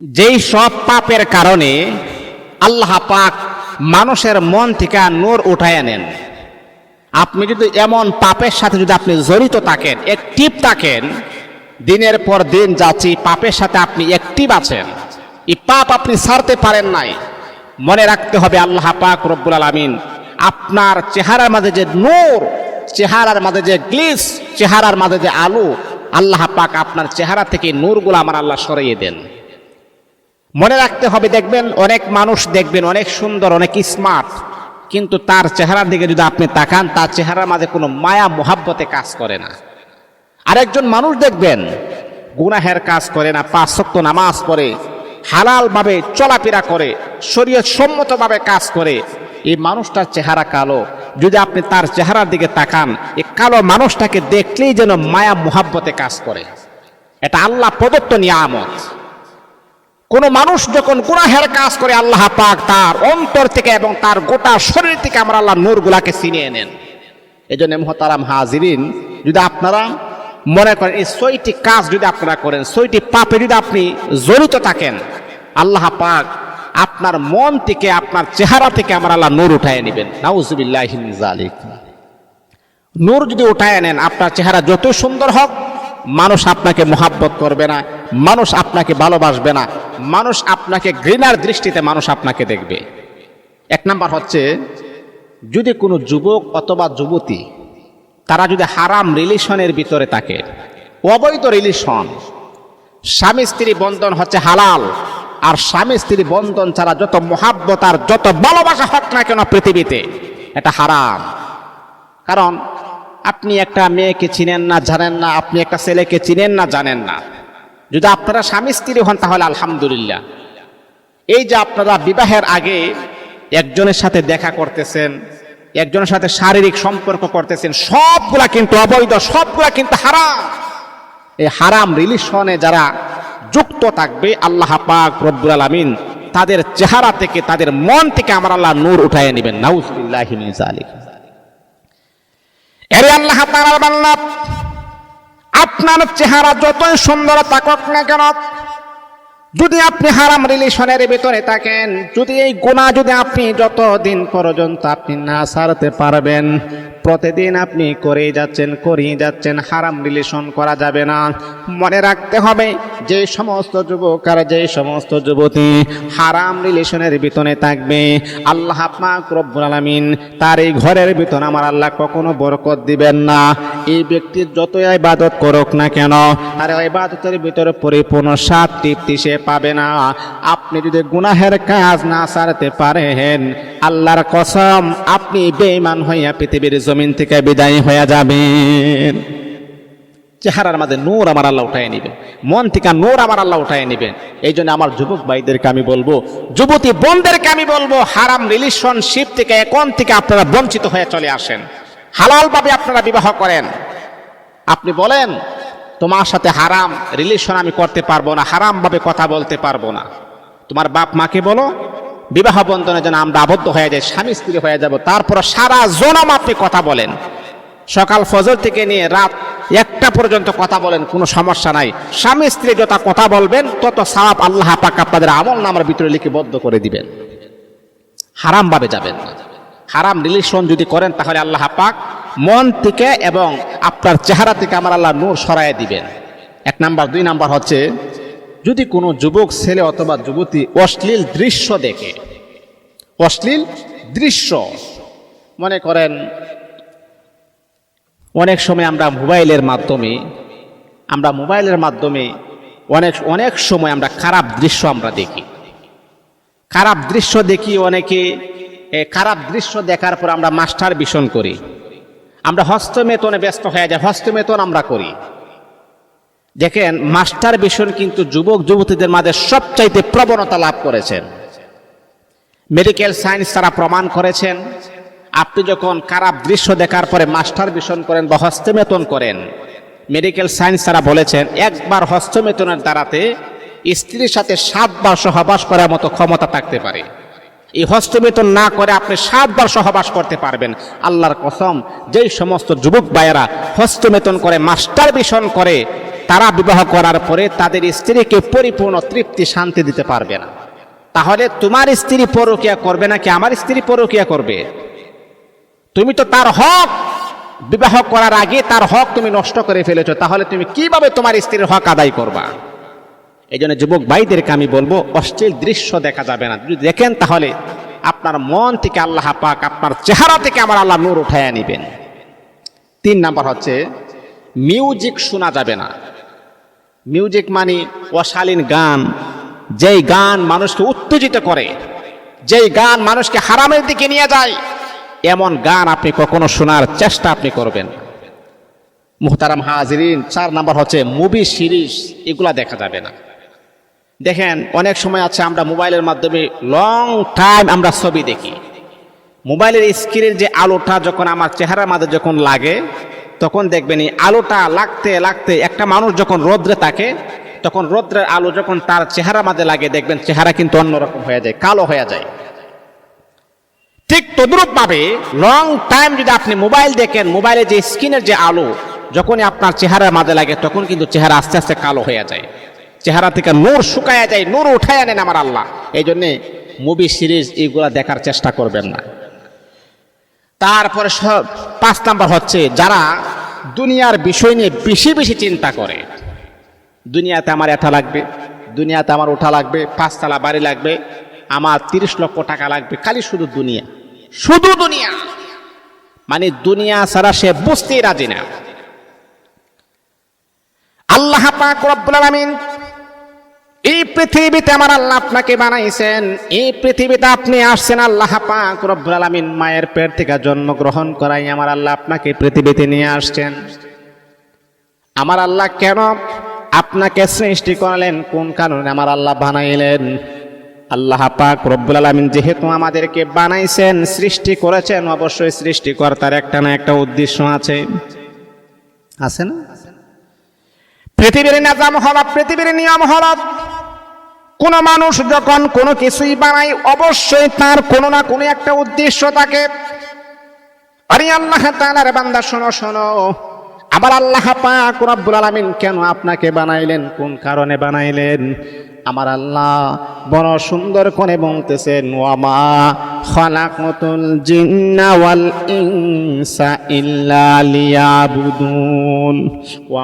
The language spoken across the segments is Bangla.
যেই সব পাপের কারণে আল্লাহ পাক মানুষের মন থেকে নূর উঠায় নেন। আপনি যদি এমন পাপের সাথে যদি আপনি জড়িত থাকেন একটিভ থাকেন, দিনের পর দিন যাচ্ছি পাপের সাথে আপনি একটিভ আছেন। এই পাপ আপনি ছাড়তে পারেন নাই। মনে রাখতে হবে আল্লাহ পাক রব্বুল আলামিন আপনার চেহারার মাঝে যে নূর, চেহারার মাঝে যে গ্লিস চেহারার মাঝে যে আলো, আল্লাহ পাক আপনার চেহারা থেকে নূরগুলো আমার আল্লাহ সরিয়ে দেন। মনে রাখতে হবে, দেখবেন অনেক মানুষ দেখবেন অনেক সুন্দর, অনেক স্মার্ট কিন্তু তার চেহারার দিকে যদি আপনি তাকান, তার চেহারার মাঝে কোনো মায়া, মোহাব্বতে কাজ করে না। আরেকজন মানুষ দেখবেন, গুনাহের কাজ করে না, পাঁচ সপ্ত নামাজ পড়ে, হালালভাবে চলাফেরা করে শরীয়ত সম্মতভাবে কাজ করে। এই মানুষটার চেহারা কালো। যদি আপনি তার চেহারার দিকে তাকান, এই কালো মানুষটাকে দেখলেই যেন মায়া, মোহাব্বতে কাজ করে। এটা আল্লাহ প্রদত্ত নিয়ামত। কোন মানুষ যখন গুনাহের কাজ করে, আল্লাহ পাক তার অন্তর থেকে এবং তার গোটা শরীর থেকে আমরা আল্লাহ নূরগুলাকে ছিনিয়ে নেন। এই জন্য মোহতারাম হাজিরিন, যদি আপনারা মনে করেন এই ছয়টি কাজ যদি আপনারা করেন, ছয়টি পাপে যদি আপনি জড়িত থাকেন, আল্লাহ পাক আপনার মন থেকে, আপনার চেহারা থেকে আমার আল্লাহ নূর উঠায় নেবেন। নাউজুবিল্লাহ নূর যদি উঠায় নেন, আপনার চেহারা যত সুন্দর হোক মানুষ আপনাকে মোহাব্বত করবে না, মানুষ আপনাকে ভালোবাসবে না, মানুষ আপনাকে ঘৃণার দৃষ্টিতে মানুষ আপনাকে দেখবে। এক নাম্বার হচ্ছে, যদি কোনো যুবক অথবা যুবতী, তারা যদি হারাম রিলেশনের ভিতরে থাকে, অবৈধ রিলেশন, স্বামী স্ত্রী বন্ধন হচ্ছে হালাল, আর স্বামী স্ত্রী বন্ধন ছাড়া যত মহাব্বত আর যত ভালোবাসা হোক না কেন পৃথিবীতে, এটা হারাম। কারণ আপনি একটা মেয়েকে চিনেন না, জানেন না, আপনি একটা ছেলেকে চিনেন না, জানেন না। যদি আপনারা স্বামী স্ত্রী হন তাহলে আলহামদুলিল্লাহ। এই যে আপনারা বিবাহের আগে একজনের সাথে দেখা করতেছেন, একজনের সাথে শারীরিক সম্পর্ক করতেছেন, সবগুলা কিন্তু অবৈধ, সবগুলা কিন্তু হারাম। এই হারাম রিলেশনে যারা যুক্ত থাকবে, আল্লাহ পাক রব্বুল আলামিন তাদের চেহারা থেকে, তাদের মন থেকে আমার আল্লাহ নূর উঠায় নেবেন। নাউজুবিল্লাহি জালিক এরে আল্লাহ তারা বান্দা আপনার চেহারা যতই সুন্দর তাকক না কেন, যদি আপনি হারাম রিলেশনের ভিতরে থাকেন, যদি এই গুণা যদি আপনি যত দিন পর্যন্ত আপনি না সারতে পারবেন প্রতিদিন আপনি করেই যাচ্ছেন করেই যাচ্ছেন, হারাম রিলেশন করা যাবে না। মনে রাখতে হবে, যে সমস্ত যুবক আর যে সমস্ত যুবতী হারাম রিলেশনের ভিতরে থাকবে। আল্লাহ পাক রব্বুল আলামিন তার এই ঘরের ভিতরে আমার আল্লাহ কখনো বরকত দিবেন না। এই ব্যক্তির যতই ইবাদত করুক না কেন তার ইবাদতের ভিতরে পরিপূর্ণ সাত তৃপ্তি সে পাবে না। আপনি যদি গুনাহের কাজ না সারতে পারেন, আল্লাহর কসম, আপনি বেঈমান হইয়া পৃথিবীর জমিন থেকে বিদায় হয়ে যাবেন। চেহারার মাঝে নূর আমার আল্লাহ উঠায় নিবেন। মন থেকে নূর আমার আল্লাহ উঠায় নিবেন। এই জন্য আমার যুবক ভাইদেরকে আমি বলব, যুবতী বোনদেরকে আমি বলব, হারাম রিলেশনশিপ থেকে এখন থেকে আপনারা বঞ্চিত হয়ে চলে আসেন। হালালভাবে আপনারা বিবাহ করেন। আপনি বলেন, তোমার সাথে হারাম রিলেশন আমি করতে পারব না, হারামভাবে কথা বলতে পারব না। তোমার বাপ মাকে বলো, বিবাহ বন্ধনে যেন আমরা আবদ্ধ হয়ে যাই, স্বামী স্ত্রী হয়ে যাব, তারপর সারা জনম আপনি কথা বলেন। সকাল ফজর থেকে নিয়ে রাত একটা পর্যন্ত কথা বলেন, কোনো সমস্যা নাই। স্বামী স্ত্রী যত কথা বলবেন, তত সাপ আল্লাহ পাক আপনাদের আমল নামার ভিতরে লিখিবদ্ধ করে দিবেন। হারামভাবে যাবেন না। হারাম রিলেশন যদি করেন, তাহলে আল্লাহ পাক মন থেকে এবং আপনার চেহারা থেকে আমার আল্লাহ নূর সরাই দিবেন। এক নাম্বার, দুই নাম্বার হচ্ছে, যদি কোনো যুবক, ছেলে অথবা যুবতী অশ্লীল দৃশ্য দেখে, অশ্লীল দৃশ্য, মনে করেন অনেক সময় আমরা মোবাইলের মাধ্যমে, আমরা মোবাইলের মাধ্যমে অনেক অনেক সময় আমরা খারাপ দৃশ্য আমরা দেখি। খারাপ দৃশ্য দেখি অনেকে খারাপ দৃশ্য দেখার পর আমরা মাস্টার ভীষণ করি। আমরা হস্তমেতনে ব্যস্ত হয়ে যাই, হস্তমেতন আমরা করি। দেখেন, মাস্টার ভীষণ কিন্তু যুবক, যুবতীদের মাঝে সবচাইতে প্রবণতা লাভ করেছেন। মেডিকেল সায়েন্স তারা প্রমাণ করেছেন। আপনি যখন খারাপ দৃশ্য দেখার পরে মাস্টার ভীষণ করেন বা হস্তমেতন করেন, মেডিকেল সায়েন্স তারা বলেছেন, একবার হস্তমেতনের দ্বারাতে স্ত্রীর সাথে সাতবার সহবাস করার মতো ক্ষমতা থাকতে পারে। এই হস্তবেতন না করে আপনি সাতবার সহবাস করতে পারবেন। আল্লাহর কসম, যেই সমস্ত যুবক ভাইয়েরা হস্তবেতন করে মাস্টার ভীষণ করে, তারা বিবাহ করার পরে তাদের স্ত্রীকে পরিপূর্ণ তৃপ্তি, শান্তি দিতে পারবে না। তাহলে তোমার স্ত্রী পরকিয়া করবে নাকি আমার স্ত্রী পরকিয়া করবে? তুমি তো তার হক, বিবাহ করার আগে তার হক তুমি নষ্ট করে ফেলেছো, তাহলে তুমি কীভাবে তোমার স্ত্রীর হক আদায় করবা? এই জন্য যুবক ভাইদেরকে আমি বলব, অশ্লীল দৃশ্য দেখা যাবে না। যদি দেখেন তাহলে আপনার মন থেকে আল্লাহ পাক আপনার চেহারা থেকে আমার আল্লাহ নূর উঠাইয়া নিবেন। তিন নাম্বার হচ্ছে, মিউজিক শোনা যাবে না। মিউজিক মানে অশালীন গান। যেই গান মানুষকে উত্তেজিত করে, যেই গান মানুষকে হারামের দিকে নিয়ে যায়, এমন গান আপনি কখনো শোনার চেষ্টা আপনি করবেন। মুহতারাম হাজরিন, চার নাম্বার হচ্ছে, মুভি সিরিজ, এগুলা দেখা যাবে না। দেখেন, অনেক সময় আছে আমরা মোবাইলের মাধ্যমে লং টাইম আমরা ছবি দেখি। মোবাইলের স্ক্রিনের যে আলোটা যখন আমার চেহারার মাঝে যখন লাগে, তখন দেখবেন এই আলোটা লাগতে লাগতে একটা মানুষ যখন রোদ্রে থাকে, তখন রোদ্রের আলো যখন তার চেহারা মাঝে লাগে, দেখবেন চেহারা কিন্তু অন্যরকম হয়ে যায়, কালো হয়ে যায়। ঠিক তদ্রুপ ভাবে লং টাইম যদি আপনি মোবাইল দেখেন, মোবাইলে যে স্ক্রিনের যে আলো, যখনই আপনার চেহারার মাঝে লাগে, তখন কিন্তু চেহারা আস্তে আস্তে কালো হয়ে যায়। চেহারা থেকে নূর শুকায়া যায়, নূর উঠায় আনেন আমার আল্লাহ। এই জন্যে মুভি সিরিজ এইগুলা দেখার চেষ্টা করবেন না। তারপরে সব পাঁচ নাম্বার হচ্ছে, যারা দুনিয়ার বিষয় নিয়ে বেশি বেশি চিন্তা করে। দুনিয়াতে আমার এটা লাগবে, দুনিয়াতে আমার ওঠা লাগবে, পাঁচতলা বাড়ি লাগবে, আমার তিরিশ লক্ষ টাকা লাগবে, খালি শুধু দুনিয়া। শুধু দুনিয়া! মানে দুনিয়া ছাড়া সে বুঝতেই রাজি না। আল্লাহ পাক রব্বুল আলামিন এই পৃথিবীতে আমার আল্লাহ আপনাকে বানাইছেন, এই পৃথিবীতে আপনি আসছেন আল্লাহ পাক রব্বুল আলামিন মায়ের পেট থেকে জন্মগ্রহণ করাই আমার আল্লাহ আপনাকে পৃথিবীতে নিয়ে আসছেন। আমার আল্লাহ কেন আপনাকে সৃষ্টি করলেন? কোন কারণে আমার আল্লাহ বানাইলেন? আল্লাহ পাক রব্বুল আলামিন যেহেতু আমাদেরকে বানাইছেন, সৃষ্টি করেছেন, অবশ্যই সৃষ্টিকর্তার একটা না একটা উদ্দেশ্য আছে। আছে না? পৃথিবীর নাজাম হল, পৃথিবীর নিয়ম হল কোন মানুষ যখন কোনো কিছুই বানায়, অবশ্যই তার কোনো না কোনো একটা উদ্দেশ্য থাকে। আরে আল্লাহ তাআলার বান্দা, শোনো শোনো। আবার আল্লাহ পাক রব্বুল আলামিন কেন আপনাকে বানাইলেন? কোন কারণে বানাইলেন? আমার আল্লাহ। বড় সুন্দর করে বলতেছেন ও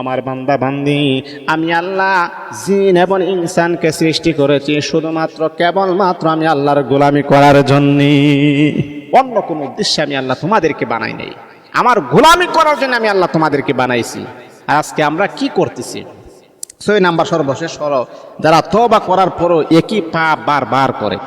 আমার বান্দা, বান্দি, আমি আল্লাহ জিন এবং ইনসানকে সৃষ্টি করেছি শুধুমাত্র, কেবলমাত্র আমি আল্লাহর গোলামি করার জন্যে। অন্য কোনো উদ্দেশ্যে আমি আল্লাহ তোমাদেরকে বানাই নাই। আমার গোলামি করার জন্য আমি আল্লাহ তোমাদেরকে বানাইছি। আজকে আমরা কি করতেছি? ছয় নাম্বার সর্বশেষ হলো যারা তবা করার পরও একই পা বার বার করে।